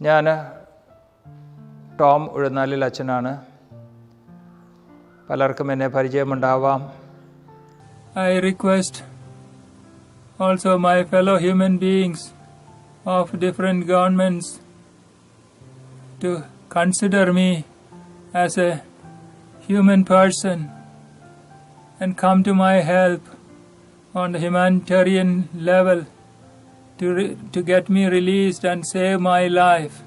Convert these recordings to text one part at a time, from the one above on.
ഞാൻ ടോം ഉഴുന്നാലിൽ അച്ഛനാണ് പലർക്കും എന്നെ പരിചയമുണ്ടാവാം I request also my fellow human beings of different governments to consider me as a human person and come to my help on the humanitarian level to, re- to get me released and save my life.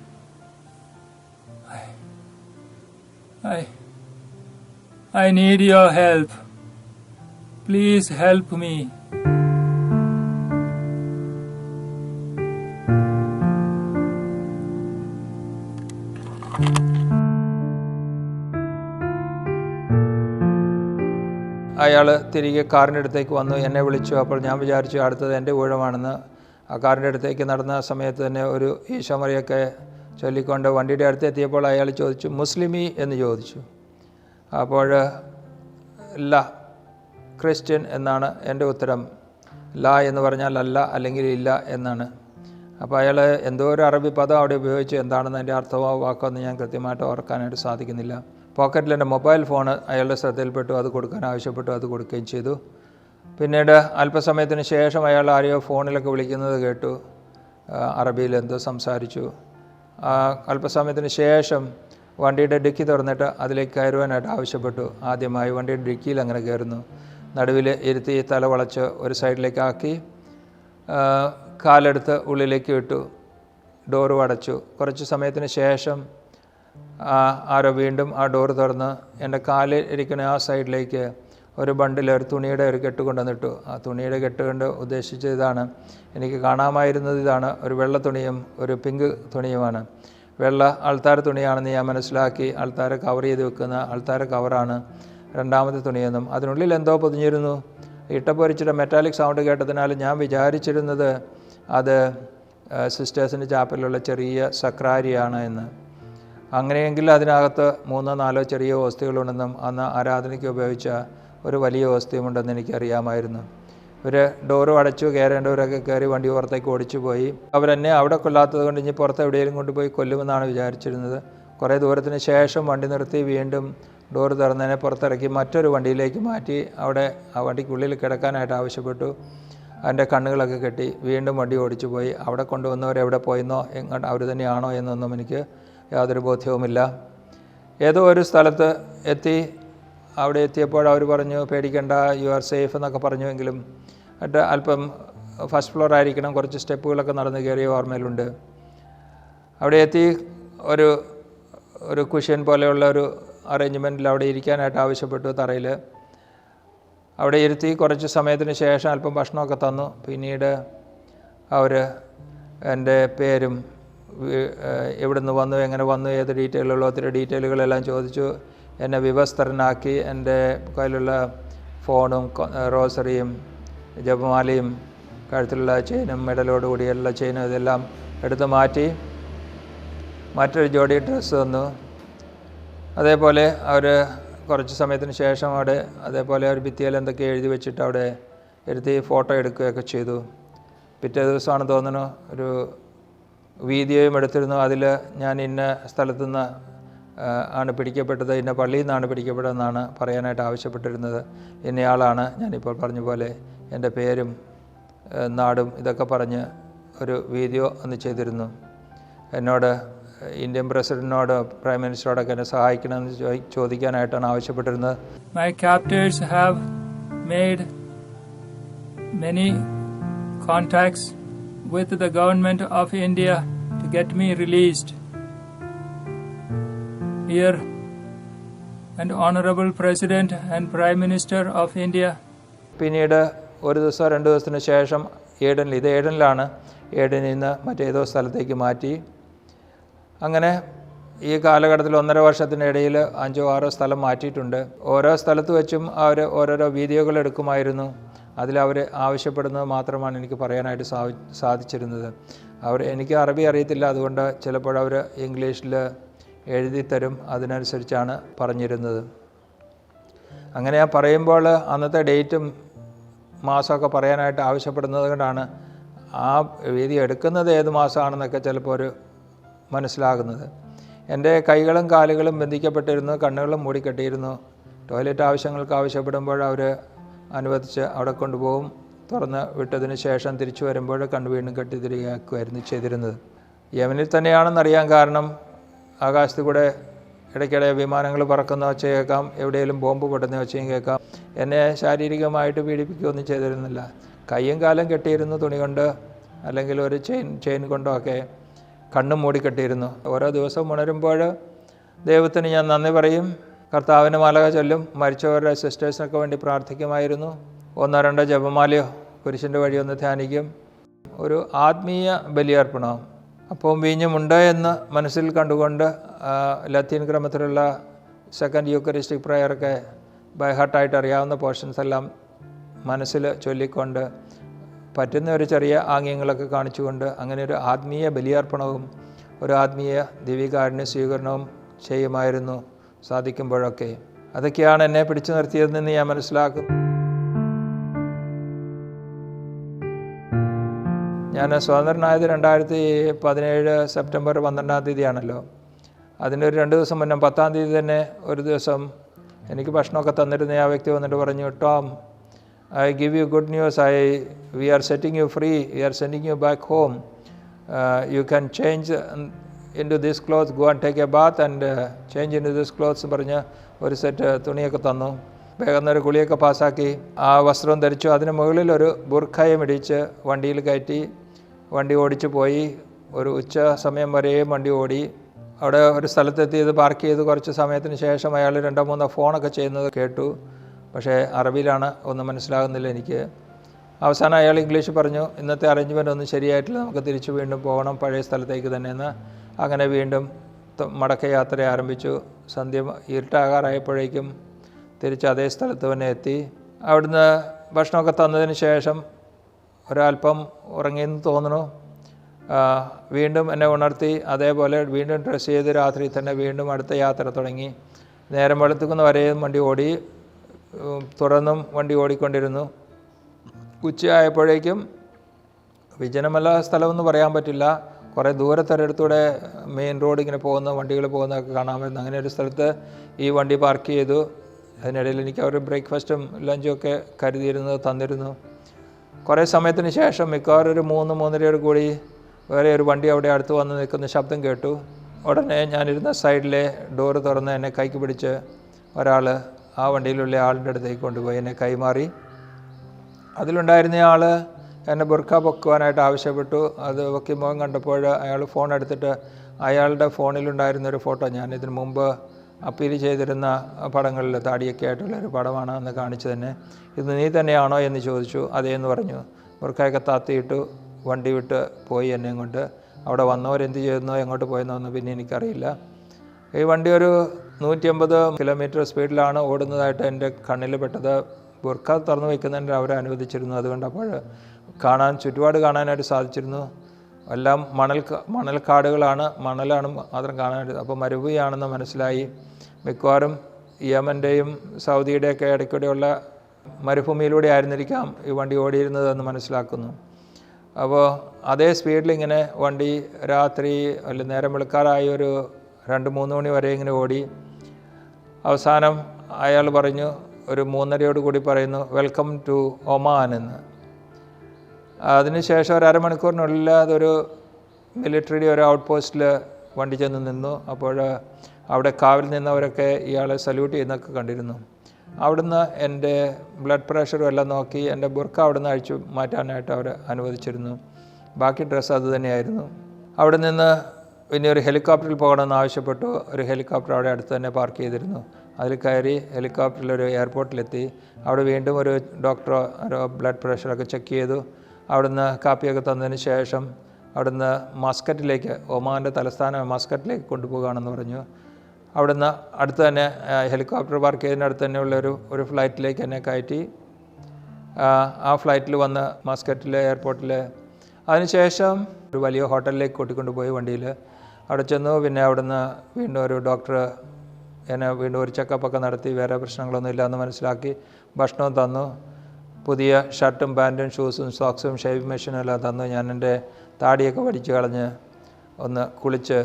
I, I, I need your help. Please help me. അയാൾ തിരികെ കാറിന്റെ അടുത്തേക്ക് വന്നു എന്നെ വിളിച്ചു അപ്പോൾ ഞാൻ വിചാരിച്ചു അടുത്തത് എന്റെ ഊഴമാണെന്ന് ആ കാറിന്റെ അടുത്തേക്ക് നടന്ന സമയത്ത് തന്നെ ഒരു ഈശോമറിയൊക്കെ ചൊല്ലിക്കൊണ്ട് വണ്ടിയുടെ അടുത്ത് എത്തിയപ്പോൾ അയാൾ ചോദിച്ചു മുസ്ലിമി? എന്ന് ചോദിച്ചു. അപ്പോൾ ല ക്രിസ്ത്യൻ എന്നാണ് എന്റെ ഉത്തരം. ല എന്ന് പറഞ്ഞാൽ അല്ല അല്ലെങ്കിൽ ഇല്ല എന്നാണ്. അപ്പോൾ അയാൾ എന്തോ ഒരു അറബി പദം അവിടെ ഉപയോഗിച്ച് എന്താണെന്ന് അതിന്റെ അർത്ഥമോ വാക്കോ എന്ന് ഞാൻ കൃത്യമായിട്ട് ഓർക്കാനായിട്ട് സാധിക്കുന്നില്ല. പോക്കറ്റിൽ എന്റെ മൊബൈൽ ഫോൺ അയാളുടെ ശ്രദ്ധയിൽപ്പെട്ടു അത് കൊടുക്കാൻ ആവശ്യപ്പെട്ടു അത് കൊടുക്കുകയും ചെയ്തു. പിന്നീട് അല്പസമയത്തിന് ശേഷം അയാൾ ആരെയോ ഫോണിലൊക്കെ വിളിക്കുന്നത് കേട്ടു. അറബിയിൽ എന്തോ സംസാരിച്ചു. അല്പസമയത്തിന് ശേഷം വണ്ടിയുടെ ഡിക്കി തുറന്നിട്ട് അതിലേക്ക് കയറുവാനായിട്ട് ആവശ്യപ്പെട്ടു. ആദ്യമായി വണ്ടിയുടെ ഡിക്കിയിൽ അങ്ങനെ കയറുന്നു. നടുവിൽ ഇരുത്തി തല വളച്ച് ഒരു സൈഡിലേക്കാക്കി കാലെടുത്ത് ഉള്ളിലേക്ക് വിട്ടു ഡോറ് അടച്ചു. കുറച്ച് സമയത്തിന് ശേഷം ആരോ വീണ്ടും ആ ഡോറ് തുറന്ന് എന്റെ കാലിൽ ഇരിക്കുന്ന ആ സൈഡിലേക്ക് ഒരു ബണ്ടിൽ ഒരു തുണിയുടെ ഒരു കെട്ട് കൊണ്ടുവന്നിട്ടു. ആ തുണിയുടെ കെട്ട് കൊണ്ട് ഉദ്ദേശിച്ചത് ഇതാണ്. എനിക്ക് കാണാമായിരുന്നത് ഇതാണ്. ഒരു വെള്ള തുണിയും ഒരു പിങ്ക് തുണിയുമാണ്. വെള്ള ആൾത്താര തുണിയാണെന്ന് ഞാൻ മനസ്സിലാക്കി. ആൾത്താര കവർ ചെയ്ത് വെക്കുന്ന ആൾത്താര കവറാണ് രണ്ടാമത്തെ തുണിയെന്നും. അതിനുള്ളിൽ എന്തോ പൊതിഞ്ഞിരുന്നു. ഇട്ടപ്പൊരിച്ചിട്ട് മെറ്റാലിക് സൗണ്ട് കേട്ടതിനാൽ ഞാൻ വിചാരിച്ചിരുന്നത് അത് സിസ്റ്റേഴ്സിന്റെ ചാപ്പലിലുള്ള ചെറിയ സക്രാരിയാണ് എന്ന്. അങ്ങനെയെങ്കിൽ അതിനകത്ത് മൂന്നോ നാലോ ചെറിയ വസ്തുക്കളുണ്ടെന്നും അന്ന് ആരാധനയ്ക്ക് ഉപയോഗിച്ച ഒരു വലിയ വ്യവസ്ഥയുമുണ്ടെന്ന് എനിക്കറിയാമായിരുന്നു. ഇവർ ഡോറും അടച്ചു കയറേണ്ടവരൊക്കെ കയറി വണ്ടി പുറത്തേക്ക് ഓടിച്ചു പോയി. അവരെന്നെ അവിടെ കൊല്ലാത്തത് കൊണ്ട് ഇനി പുറത്ത് എവിടെയെങ്കിലും കൊണ്ടുപോയി കൊല്ലുമെന്നാണ് വിചാരിച്ചിരുന്നത്. കുറേ ദൂരത്തിന് ശേഷം വണ്ടി നിർത്തി വീണ്ടും ഡോർ തുറന്നതിനെ പുറത്തിറക്കി മറ്റൊരു വണ്ടിയിലേക്ക് മാറ്റി അവിടെ ആ വണ്ടിക്കുള്ളിൽ കിടക്കാനായിട്ട് ആവശ്യപ്പെട്ടു. അതിന്റെ കണ്ണുകളൊക്കെ കെട്ടി വീണ്ടും വണ്ടി ഓടിച്ചു പോയി. അവിടെ കൊണ്ടുവന്നവർ എവിടെ പോയെന്നോ എങ്ങോട്ട് അവർ തന്നെയാണോ എന്നൊന്നും എനിക്ക് യാതൊരു ബോധ്യവുമില്ല. ഏതോ ഒരു സ്ഥലത്ത് എത്തി അവിടെ എത്തിയപ്പോൾ അവർ പറഞ്ഞു പേടിക്കേണ്ട യു ആർ സേഫ് എന്നൊക്കെ പറഞ്ഞുവെങ്കിലും എന്നിട്ട് അല്പം ഫസ്റ്റ് ഫ്ലോർ ആയിരിക്കണം കുറച്ച് സ്റ്റെപ്പുകളൊക്കെ നടന്ന് കയറിയ ഓർമ്മയിലുണ്ട്. അവിടെ എത്തി ഒരു ഒരു കുഷ്യൻ പോലെയുള്ള ഒരു അറേഞ്ച്മെന്റിൽ അവിടെ ഇരിക്കാനായിട്ട് ആവശ്യപ്പെട്ടു തറയിൽ. അവിടെ ഇരുത്തി കുറച്ച് സമയത്തിന് ശേഷം അല്പം ഭക്ഷണമൊക്കെ തന്നു. പിന്നീട് അവർ എന്റെ പേരും എവിടെ നിന്ന് വന്നു എങ്ങനെ വന്നു ഏത് ഡീറ്റെയിലുള്ളൂ ഒത്തിരി ഡീറ്റെയിലുകളെല്ലാം ചോദിച്ചു. എന്നെ വിവസ്ത്രനാക്കി എന്റെ കയ്യിലുള്ള ഫോണും റോസറിയും ജപമാലയും കഴുത്തിലുള്ള ചെയിനും മെഡലോടുകൂടിയുള്ള ചെയിനും ഇതെല്ലാം എടുത്തു മാറ്റി മറ്റൊരു ജോഡി ഡ്രസ്സ് തന്നു. അതേപോലെ അവർ കുറച്ച് സമയത്തിന് ശേഷം അവിടെ അതേപോലെ ഒരു ഭിത്തിയിൽ എന്തൊക്കെ എഴുതി വെച്ചിട്ട് അവിടെ ഇരുത്തി ഫോട്ടോ എടുക്കുകയൊക്കെ ചെയ്തു. പിറ്റേ ദിവസമാണ് തോന്നുന്നു ഒരു വീഡിയോയും എടുത്തിരുന്നു. അതിൽ ഞാൻ ഇന്ന സ്ഥലത്തു നിന്ന് ആ, ആണ് പിടിക്കപ്പെട്ടത്. ഇന്ന പള്ളിയിൽ നിന്നാണ് പിടിക്കപ്പെട്ടതെന്നാണ് പറയാനായിട്ട് ആവശ്യപ്പെട്ടിരുന്നത്. ഇന്നയാളാണ് ഞാനിപ്പോൾ പറഞ്ഞ പോലെ എന്റെ പേരും നാടും ഇതൊക്കെ പറഞ്ഞ് ഒരു വീഡിയോ അന്ന് ചെയ്തിരുന്നു. എന്നോട് ഇന്ത്യൻ പ്രസിഡന്റിനോട് പ്രൈം മിനിസ്റ്ററോടൊക്കെ എന്നെ സഹായിക്കണമെന്ന് ചോദിക്കാനായിട്ടാണ് ആവശ്യപ്പെട്ടിരുന്നത്. My captors have made many contacts with the government of India to get me released. Here, and Honorable President and Prime Minister of India. പിന്നീട് ഒരു ദിവസം രണ്ട് ദിവസത്തിന് ശേഷം ഏഡനിൽ ഇത് ഏഡനിലാണ് ഏഡനിൽ നിന്ന് മറ്റേതോ സ്ഥലത്തേക്ക് മാറ്റി. അങ്ങനെ ഈ കാലഘട്ടത്തിൽ ഒന്നര വർഷത്തിനിടയിൽ അഞ്ചോ ആറോ സ്ഥലം മാറ്റിയിട്ടുണ്ട്. ഓരോ സ്ഥലത്ത് വെച്ചും അവർ ഓരോരോ വീഡിയോകൾ എടുക്കുമായിരുന്നു. അതിലവർ ആവശ്യപ്പെടുന്നത് മാത്രമാണ് എനിക്ക് പറയാനായിട്ട് സാധിച്ചിരുന്നത്. അവർ എനിക്ക് അറബി അറിയത്തില്ല അതുകൊണ്ട് ചിലപ്പോൾ അവർ ഇംഗ്ലീഷിൽ എഴുതി തരും അതിനനുസരിച്ചാണ് പറഞ്ഞിരുന്നത്. അങ്ങനെ ആ പറയുമ്പോൾ അന്നത്തെ ഡേറ്റും മാസമൊക്കെ പറയാനായിട്ട് ആവശ്യപ്പെടുന്നത് കൊണ്ടാണ് ആ വീതി എടുക്കുന്നത് ഏത് മാസമാണെന്നൊക്കെ ചിലപ്പോൾ ഒരു മനസ്സിലാകുന്നത്. എന്റെ കൈകളും കാലുകളും ബന്ധിക്കപ്പെട്ടിരുന്നു കണ്ണുകളും മൂടിക്കെട്ടിയിരുന്നു. ടോയ്ലറ്റ് ആവശ്യങ്ങൾക്ക് ആവശ്യപ്പെടുമ്പോൾ അവർ അനുവദിച്ച് അവിടെ കൊണ്ടുപോകും. തുറന്ന് വിട്ടതിന് ശേഷം തിരിച്ചു വരുമ്പോൾ കണ്ണു വീണ്ടും കെട്ടി തിരികെയാക്കുമായിരുന്നു ചെയ്തിരുന്നത്. യമനിൽ തന്നെയാണെന്നറിയാൻ കാരണം ആകാശത്ത് കൂടെ ഇടയ്ക്കിടെ വിമാനങ്ങൾ പറക്കുന്ന ഒച്ച കേൾക്കാം എവിടെയെങ്കിലും ബോംബ് പൊട്ടുന്ന ഒച്ചയും കേൾക്കാം. എന്നെ ശാരീരികമായിട്ട് പീഡിപ്പിക്കുകയൊന്നും ചെയ്തിരുന്നില്ല. കയ്യും കാലം കെട്ടിയിരുന്നു തുണി കൊണ്ട് അല്ലെങ്കിൽ ഒരു ചെയിൻ ചെയിൻ കൊണ്ടോ ഒക്കെ കണ്ണും മൂടിക്കെട്ടിയിരുന്നു ഓരോ ദിവസം ഉണരുമ്പോൾ ദൈവത്തിന് ഞാൻ നന്ദി പറയും. കർത്താവിന് മാലക ചൊല്ലും. മരിച്ചവരുടെ സിസ്റ്റേഴ്സിനൊക്കെ വേണ്ടി പ്രാർത്ഥിക്കുമായിരുന്നു. ഒന്നോ രണ്ടോ ജപമാലയോ കുരിശിന്റെ വഴി ഒന്ന് ധ്യാനിക്കും. ഒരു ആത്മീയ ബലിയർപ്പണം. അപ്പം വീഞ്ഞുമുണ്ട് എന്ന് മനസ്സിൽ കണ്ടുകൊണ്ട് ലത്തീൻ ക്രമത്തിലുള്ള സെക്കൻഡ് യൂക്കറിസ്റ്റിക് പ്രയറൊക്കെ ബൈഹാർട്ടായിട്ട് അറിയാവുന്ന പോർഷൻസ് എല്ലാം മനസ്സിൽ ചൊല്ലിക്കൊണ്ട് പറ്റുന്ന ഒരു ചെറിയ ആംഗ്യങ്ങളൊക്കെ കാണിച്ചുകൊണ്ട് അങ്ങനെ ഒരു ആത്മീയ ബലിയർപ്പണവും ഒരു ആത്മീയ ദിവികാരുണ്യ സ്വീകരണവും ചെയ്യുമായിരുന്നു സാധിക്കുമ്പോഴൊക്കെ. അതൊക്കെയാണ് എന്നെ പിടിച്ചു നിർത്തിയതെന്ന് ഞാൻ മനസ്സിലാക്കുന്നു. ഞാൻ സ്വതന്ത്രനായത് രണ്ടായിരത്തി പതിനേഴ് സെപ്റ്റംബർ പന്ത്രണ്ടാം തീയതിയാണല്ലോ. അതിന്റെ ഒരു രണ്ട് ദിവസം മുന്നേ പത്താം തീയതി തന്നെ ഒരു ദിവസം എനിക്ക് ഭക്ഷണമൊക്കെ തന്നിരുന്ന. ആ വ്യക്തി വന്നിട്ട് പറഞ്ഞു Tom I give you good news. I we are setting you free. We are sending you back home. You can change in to this cloth. Go and take a bath and change in to this clothes പറഞ്ഞ് ഒരു set തുണിയൊക്കെ തന്നു. വേഗം ഒരു കുളിയൊക്കെ പാസ്സാക്കി. ആ വസ്ത്രം ധരിച്ചു. അതിന് മുകളിൽ ഒരു ബുർഖയും ഇടിച്ച് വണ്ടിയിൽ കയറ്റി. വണ്ടി ഓടിച്ച് പോയി. ഒരു ഉച്ച സമയം വരെയും വണ്ടി ഓടി. അവിടെ ഒരു സ്ഥലത്തെത്തിയത് പാർക്ക് ചെയ്ത് കുറച്ച് സമയത്തിന് ശേഷം അയാൾ രണ്ടോ മൂന്നോ ഫോണൊക്കെ ചെയ്യുന്നത് കേട്ടു. പക്ഷേ അറബിയിലാണ് ഒന്നും മനസ്സിലാകുന്നില്ല എനിക്ക്. അവസാനം അയാൾ ഇംഗ്ലീഷ് പറഞ്ഞു ഇന്നത്തെ അറേഞ്ച്മെന്റ് ഒന്നും ശരിയായിട്ടില്ല. നമുക്ക് തിരിച്ചു വീണ്ടും പോകണം പഴയ സ്ഥലത്തേക്ക് തന്നെയെന്ന്. അങ്ങനെ വീണ്ടും മടക്ക മടക്കയാത്ര ആരംഭിച്ചു. സന്ധ്യ ഇരുട്ടാകാറായപ്പോഴേക്കും തിരിച്ച് അതേ സ്ഥലത്ത് തന്നെ എത്തി. അവിടുന്ന് ഭക്ഷണമൊക്കെ തന്നതിന് ശേഷം ഒരല്പം ഉറങ്ങിയെന്ന് തോന്നുന്നു. വീണ്ടും എന്നെ ഉണർത്തി അതേപോലെ വീണ്ടും ഡ്രസ്സ് ചെയ്ത് രാത്രി തന്നെ വീണ്ടും അടുത്ത യാത്ര തുടങ്ങി. നേരം വെളുത്തുക്കുന്ന വരെയും വണ്ടി ഓടി തുടർന്നും വണ്ടി ഓടിക്കൊണ്ടിരുന്നു. ഉച്ചയായപ്പോഴേക്കും വിജനമല്ല സ്ഥലമെന്ന് പറയാൻ പറ്റില്ല. കുറേ ദൂരത്തൊരിടത്തൂടെ മെയിൻ റോഡ് ഇങ്ങനെ പോകുന്ന വണ്ടികൾ പോകുന്നതൊക്കെ കാണാൻ അങ്ങനെ ഒരു സ്ഥലത്ത് ഈ വണ്ടി പാർക്ക് ചെയ്തു. അതിനിടയിൽ എനിക്ക് അവർ ബ്രേക്ക്ഫാസ്റ്റും ലഞ്ചും ഒക്കെ കരുതിയിരുന്നു തന്നിരുന്നു. കുറേ സമയത്തിന് ശേഷം മിക്കവാറും ഒരു മൂന്ന് മൂന്നരയോട് കൂടി വേറെ ഒരു വണ്ടി അവിടെ അടുത്ത് വന്ന് നിൽക്കുന്ന ശബ്ദം കേട്ടു. ഉടനെ ഞാനിരുന്ന സൈഡിലെ ഡോറ് തുറന്ന് എന്നെ കൈക്ക് പിടിച്ച് ഒരാൾ ആ വണ്ടിയിലുള്ള ആളിന്റെ അടുത്തേക്ക് കൊണ്ടുപോയി എന്നെ കൈമാറി. അതിലുണ്ടായിരുന്ന ആൾ എന്നെ ബുർഖ പൊക്കുവാനായിട്ട് ആവശ്യപ്പെട്ടു. അത് വയ്ക്കുമ്പോൾ കണ്ടപ്പോൾ അയാൾ ഫോൺ എടുത്തിട്ട് അയാളുടെ ഫോണിലുണ്ടായിരുന്ന ഒരു ഫോട്ടോ ഞാൻ ഇതിനു മുമ്പ് അപ്പീൽ ചെയ്തിരുന്ന പടങ്ങളിൽ താടിയൊക്കെ ആയിട്ടുള്ള ഒരു പടമാണ് എന്ന് കാണിച്ചു തന്നെ. ഇത് നീ തന്നെയാണോ എന്ന് ചോദിച്ചു. അതേന്ന് പറഞ്ഞു. ബുർക്കയൊക്കെ താത്തിയിട്ട് വണ്ടി വിട്ട് പോയി എന്നെ കൊണ്ട് അവിടെ വന്നവരെന്ത് ചെയ്യുന്നോ എങ്ങോട്ട് പോയെന്നോ എന്ന് പിന്നെ എനിക്കറിയില്ല. ഈ വണ്ടി ഒരു നൂറ്റി അമ്പത് കിലോമീറ്റർ സ്പീഡിലാണ് ഓടുന്നതായിട്ട് എന്റെ കണ്ണിൽ പെട്ടത്. ബുർക്ക തുറന്നു വയ്ക്കുന്നതിന് അവരെ അനുവദിച്ചിരുന്നു. അതുകൊണ്ട് അപ്പോൾ കാണാൻ ചുറ്റുപാട് കാണാനായിട്ട് സാധിച്ചിരുന്നു. എല്ലാം മണൽ മണൽ മണൽക്കാടുകളാണ് മണലാണ് മാത്രം കാണാനായിട്ട്. അപ്പോൾ മരുഭൂമിയാണെന്ന് മനസ്സിലായി. മിക്കവാറും യമന്റെയും സൗദിയുടെയൊക്കെ ഇടയ്ക്കൂടെയുള്ള മരുഭൂമിയിലൂടെ ആയിരുന്നിരിക്കാം ഈ വണ്ടി ഓടിയിരുന്നതെന്ന് മനസ്സിലാക്കുന്നു. അപ്പോൾ അതേ സ്പീഡിൽ ഇങ്ങനെ വണ്ടി രാത്രി അല്ല നേരം വെളുക്കാറായി ഒരു രണ്ട് മൂന്ന് മണി വരെ ഇങ്ങനെ ഓടി. അവസാനം അയാൾ പറഞ്ഞു ഒരു മൂന്നരയോട് കൂടി പറയുന്നു വെൽക്കം ടു ഒമാൻ എന്ന്. അതിനുശേഷം ഒരു അരമണിക്കൂറിനുള്ളിൽ അതൊരു മിലിറ്ററിയുടെ ഒരു ഔട്ട് പോസ്റ്റിൽ വണ്ടി ചെന്ന് നിന്നു. അപ്പോൾ അവിടെ കാവിൽ നിന്നവരൊക്കെ ഇയാളെ സല്യൂട്ട് ചെയ്യുന്നൊക്കെ കണ്ടിരുന്നു. അവിടുന്ന് എന്റെ ബ്ലഡ് പ്രഷറും എല്ലാം നോക്കി എന്റെ ബുർക്ക അവിടുന്ന് അഴിച്ചു മാറ്റാനായിട്ട് അവർ അനുവദിച്ചിരുന്നു. ബാക്കി ഡ്രസ്സ് അത് തന്നെയായിരുന്നു. അവിടെ നിന്ന് പിന്നെ ഒരു ഹെലികോപ്റ്ററിൽ പോകണമെന്ന് ആവശ്യപ്പെട്ടു. ഒരു ഹെലികോപ്റ്റർ അവിടെ അടുത്ത് തന്നെ പാർക്ക് ചെയ്തിരുന്നു. അതിൽ കയറി ഹെലികോപ്റ്ററിൽ ഒരു എയർപോർട്ടിലെത്തി അവിടെ വീണ്ടും ഒരു ഡോക്ടറോ ഒരു ബ്ലഡ് പ്രഷറൊക്കെ ചെക്ക് ചെയ്തു. അവിടുന്ന് കാപ്പിയൊക്കെ തന്നതിന് ശേഷം അവിടുന്ന് മസ്കറ്റിലേക്ക് ഒമാന്റെ തലസ്ഥാനം മസ്കറ്റിലേക്ക് കൊണ്ടുപോകുകയാണെന്ന് പറഞ്ഞു. അവിടുന്ന് അടുത്ത് തന്നെ ഹെലികോപ്റ്റർ പാർക്ക് ചെയ്തതിന്റെ അടുത്ത് തന്നെയുള്ള ഒരു ഒരു ഫ്ലൈറ്റിലേക്ക് എന്നെ കയറ്റി. ആ, ഫ്ലൈറ്റിൽ വന്ന് മസ്കറ്റിലെ എയർപോർട്ടിൽ അതിനുശേഷം ഒരു വലിയ ഹോട്ടലിലേക്ക് കൂട്ടിക്കൊണ്ടുപോയി വണ്ടിയിൽ. അവിടെ ചെന്നു പിന്നെ അവിടുന്ന് വീണ്ടും ഒരു ഡോക്ടർ എന്നെ വീണ്ടും ഒരു ചെക്കപ്പൊക്കെ നടത്തി വേറെ പ്രശ്നങ്ങളൊന്നും ഇല്ലയെന്ന് മനസ്സിലാക്കി ഭക്ഷണവും തന്നു. പുതിയ ഷർട്ടും പാന്റും ഷൂസും സോക്സും ഷേവിംഗ് മെഷീനും എല്ലാം തന്നു. ഞാൻ എന്റെ താടിയൊക്കെ വടിച്ചു കളഞ്ഞ് ഒന്ന് കുളിച്ച്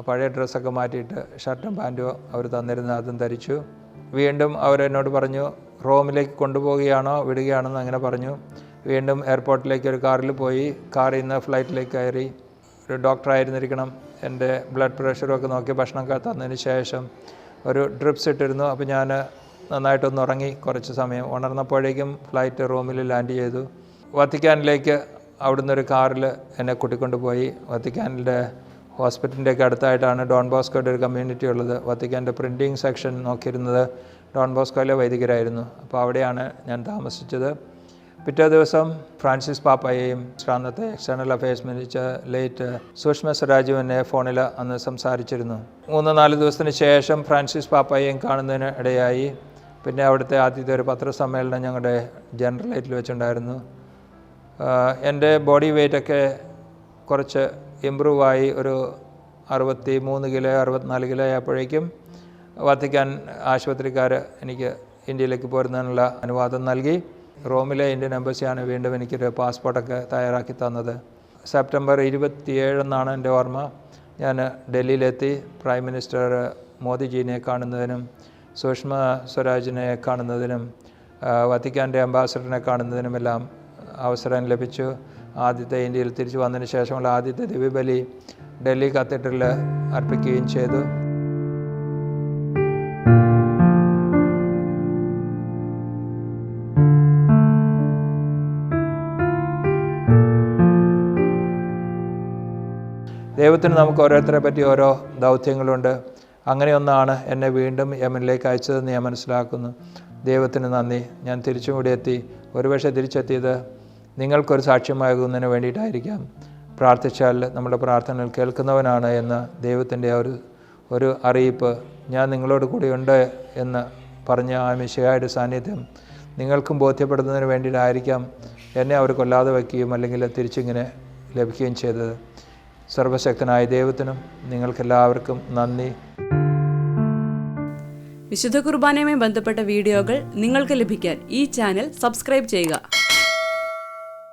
പഴയ ഡ്രസ്സൊക്കെ മാറ്റിയിട്ട് ഷർട്ടും പാന്റും അവർ തന്നിരുന്ന അതും ധരിച്ചു. വീണ്ടും അവരെന്നോട് പറഞ്ഞു റോമിലേക്ക് കൊണ്ടുപോവുകയാണോ വിടുകയാണോ എന്ന് അങ്ങനെ പറഞ്ഞു. വീണ്ടും എയർപോർട്ടിലേക്ക് ഒരു കാറിൽ പോയി. കാറിൽ നിന്ന് ഫ്ലൈറ്റിലേക്ക് കയറി. ഒരു ഡോക്ടറായിരുന്നിരിക്കണം എന്റെ ബ്ലഡ് പ്രഷറും ഒക്കെ നോക്കി ഭക്ഷണമൊക്കെ തന്നതിന് ശേഷം ഒരു ഡ്രിപ്സ് ഇട്ടിരുന്നു. അപ്പോൾ ഞാൻ നന്നായിട്ടൊന്ന് ഉറങ്ങി കുറച്ച് സമയം. ഉണർന്നപ്പോഴേക്കും ഫ്ലൈറ്റ് റൂമിൽ ലാൻഡ് ചെയ്തു. വത്തിക്കാനിലേക്ക് അവിടുന്ന് ഒരു കാറിൽ എന്നെ കൂട്ടിക്കൊണ്ടുപോയി. വത്തിക്കാനിലെ ഹോസ്പിറ്റലിന്റെ ഒക്കെ അടുത്തായിട്ടാണ് ഡോൺ ബോസ്കോയുടെ ഒരു കമ്മ്യൂണിറ്റി ഉള്ളത്. വത്തിക്കാന്റെ പ്രിന്റിങ് സെക്ഷൻ നോക്കിയിരുന്നത് ഡോൺ ബോസ്കോയിലെ വൈദികരായിരുന്നു. അപ്പോൾ അവിടെയാണ് ഞാൻ താമസിച്ചത്. പിറ്റേ ദിവസം ഫ്രാൻസിസ് പാപ്പയെയും അന്നത്തെ external affairs minister late Sushma സ്വരാജും എന്നെ ഫോണിൽ അന്ന് സംസാരിച്ചിരുന്നു. മൂന്ന് നാല് ദിവസത്തിന് ശേഷം ഫ്രാൻസിസ് പാപ്പയെയും കാണുന്നതിന് ഇടയായി. പിന്നെ അവിടുത്തെ ആദ്യത്തെ ഒരു പത്രസമ്മേളനം ഞങ്ങളുടെ ജനറലേറ്റിൽ വെച്ചുണ്ടായിരുന്നു. ആഹ് എന്റെ ബോഡി വെയ്റ്റൊക്കെ കുറച്ച് ഇമ്പ്രൂവായി ഒരു അറുപത്തി മൂന്ന് കിലോ അറുപത്തിനാല് കിലോ ആയപ്പോഴേക്കും വത്തിക്കാൻ ആശുപത്രിക്കാർ എനിക്ക് ഇന്ത്യയിലേക്ക് പോരുന്നതിനുള്ള അനുവാദം നൽകി. റോമിലെ ഇന്ത്യൻ എംബസിയാണ് വീണ്ടും എനിക്കൊരു പാസ്പോർട്ടൊക്കെ തയ്യാറാക്കി തന്നത്. സെപ്റ്റംബർ ഇരുപത്തിയേഴെന്നാണ് എന്റെ ഓർമ്മ. ഞാൻ ഡൽഹിയിലെത്തി. പ്രൈം മിനിസ്റ്റർ മോദിജീനെ കാണുന്നതിനും സുഷമ സ്വരാജിനെ കാണുന്നതിനും വത്തിക്കാന്റെ അംബാസഡറിനെ കാണുന്നതിനുമെല്ലാം അവസരം ലഭിച്ചു. ആദ്യത്തെ ഇന്ത്യയിൽ തിരിച്ചു വന്നതിന് ശേഷമുള്ള ആദ്യത്തെ ദിവ്യബലി ഡൽഹി കത്തീഡ്രലിൽ അർപ്പിക്കുകയും ചെയ്തു. ദൈവത്തിന് നമുക്ക് ഓരോരുത്തരെ പറ്റി ഓരോ ദൗത്യങ്ങളുണ്ട്. അങ്ങനെയൊന്നാണ് എന്നെ വീണ്ടും യമനിലേക്ക് അയച്ചതെന്ന് ഞാൻ മനസ്സിലാക്കുന്നു. ദൈവത്തിന് നന്ദി. ഞാൻ തിരിച്ചും കൂടി എത്തി ഒരുപക്ഷെ തിരിച്ചെത്തിയത് നിങ്ങൾക്കൊരു സാക്ഷ്യമാകുന്നതിന് വേണ്ടിയിട്ടായിരിക്കാം പ്രാർത്ഥിച്ചാൽ നമ്മുടെ പ്രാർത്ഥനകൾ കേൾക്കുന്നവനാണ് എന്ന് ദൈവത്തിന്റെ ഒരു ഒരു അറിയിപ്പ് ഞാൻ നിങ്ങളോട് കൂടി ഉണ്ട് എന്ന് പറഞ്ഞ ആ മിശയായുടെ സാന്നിധ്യം നിങ്ങൾക്കും ബോധ്യപ്പെടുന്നതിന് വേണ്ടിയിട്ടായിരിക്കാം എന്നെ അവർ കൊല്ലാതെ വയ്ക്കുകയും അല്ലെങ്കിൽ തിരിച്ചിങ്ങനെ ലഭിക്കുകയും ചെയ്തത്. സർവശക്തനായ ദൈവത്തിനും നിങ്ങൾക്കെല്ലാവർക്കും നന്ദി. വിശുദ്ധ കുർബാനയുമായി ബന്ധപ്പെട്ട വീഡിയോകൾ നിങ്ങൾക്ക് ലഭിക്കാൻ ഈ ചാനൽ സബ്സ്ക്രൈബ് ചെയ്യുക.